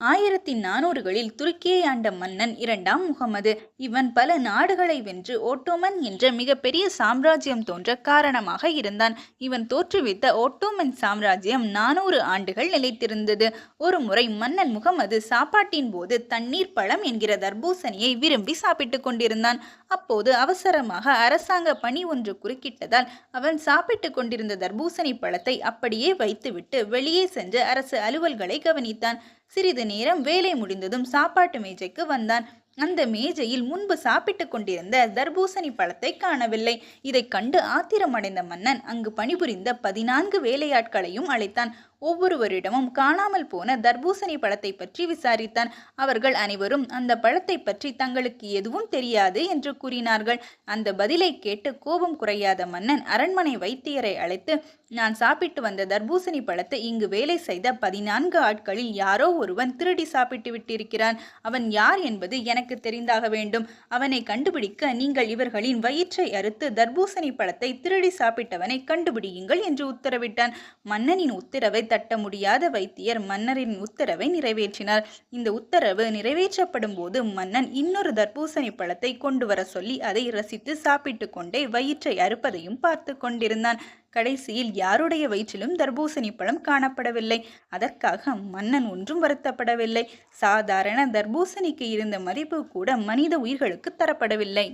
ஆயிரத்தி நானூறுகளில் துருக்கியை ஆண்ட மன்னன் இரண்டாம் முகமது. இவன் பல நாடுகளை வென்று ஓட்டோமன் என்ற மிகப்பெரிய சாம்ராஜ்யம் தோன்ற காரணமாக இருந்தான். இவன் தோற்றுவித்த ஓட்டோமன் சாம்ராஜ்யம் நானூறு ஆண்டுகள் நிலைத்திருந்தது. ஒரு முறை மன்னன் முகமது சாப்பாட்டின் போது தண்ணீர் பழம் என்கிற தர்பூசணியை விரும்பி சாப்பிட்டு கொண்டிருந்தான். அப்போது அவசரமாக அரசாங்க பணி ஒன்று குறுக்கிட்டதால் அவன் சாப்பிட்டு கொண்டிருந்த தர்பூசணி பழத்தை அப்படியே வைத்துவிட்டு வெளியே சென்று அரசு அலுவல்களை கவனித்தான். சிறிது நேரம் வேலை முடிந்ததும் சாப்பாட்டு மேஜைக்கு வந்தான். அந்த மேஜையில் முன்பு சாப்பிட்டு கொண்டிருந்த தர்பூசணி பழத்தை காணவில்லை. இதைக் கண்டு ஆத்திரமடைந்த மன்னன் அங்கு பணிபுரிந்த பதினான்கு வேலையாட்களையும் அழைத்தான். ஒவ்வொருவரிடமும் காணாமல் போன தர்பூசணி பழத்தை பற்றி விசாரித்தான். அவர்கள் அனைவரும் அந்த பழத்தை பற்றி தங்களுக்கு எதுவும் தெரியாது என்று கூறினார்கள். அந்த பதிலை கேட்டு கோபம் குறையாத மன்னன் அரண்மனை வைத்தியரை அழைத்து நான் சாப்பிட்டு வந்த தர்பூசணி பழத்தை இங்கு வேலை செய்த பதினான்கு ஆட்களில் யாரோ ஒருவன் திருடி சாப்பிட்டு விட்டிருக்கிறான். அவன் யார் என்பது எனக்கு தெரிந்தாக வேண்டும். அவனை கண்டுபிடிக்க நீங்கள் இவர்களின் வயிற்றை அறுத்து தர்பூசணி பழத்தை திருடி சாப்பிட்டவனை கண்டுபிடியுங்கள் என்று உத்தரவிட்டான். மன்னனின் உத்தரவை தட்ட முடியாத வைத்தியர் மன்னரின் உத்தரவை நிறைவேற்றினார். இந்த உத்தரவு நிறைவேற்றப்படும் போது மன்னன் இன்னொரு தர்பூசணி பழத்தை கொண்டு வர சொல்லி அதை ரசித்து சாப்பிட்டு கொண்டே வயிற்றை அறுப்பதையும் பார்த்து கொண்டிருந்தான். கடைசியில் யாருடைய வயிற்றிலும் தர்பூசணி பழம் காணப்படவில்லை. அதற்காக மன்னன் ஒன்றும் வருத்தப்படவில்லை. சாதாரண தர்பூசணிக்கு இருந்த மதிப்பு கூட மனித உயிர்களுக்கு தரப்படவில்லை.